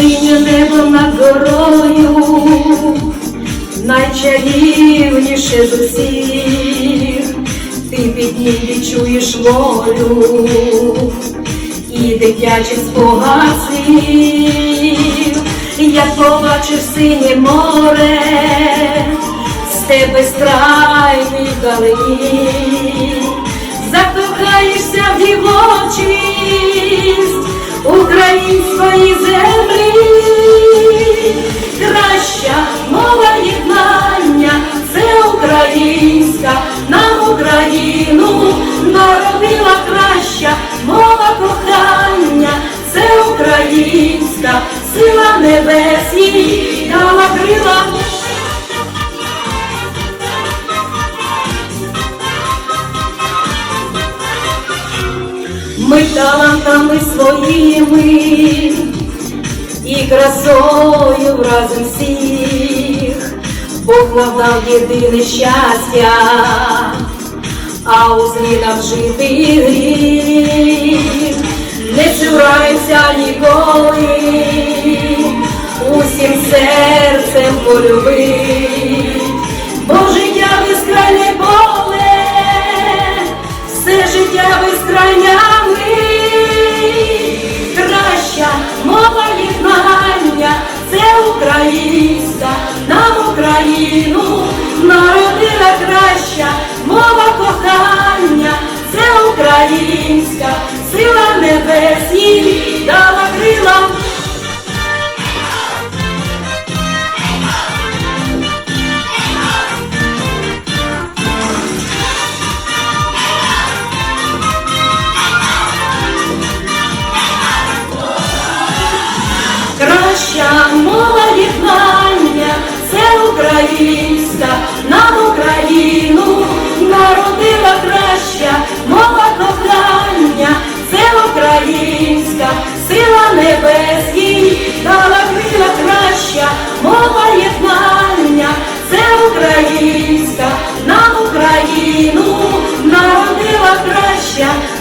Яснє небо над горою, найчарівніше з усіх, ти під ним відчуєш волю і дитячий спогад слів, як побачив синє море, степ безкрайний вдалині, закохаєшся в дівочість української землі, краща мова єднання, це українська, нам Україну народила краща мова кохання, це українська, сила небесні дала крила. Ми талантами своїми і красою разом всіх, Бог нам єдине щастя, а у злі жити гріх. Не цураємося ніколи, усім серцем полюбить, бо краща мова кохання, це українська, сила небесні дала крила. Краща мова єднання, Yeah.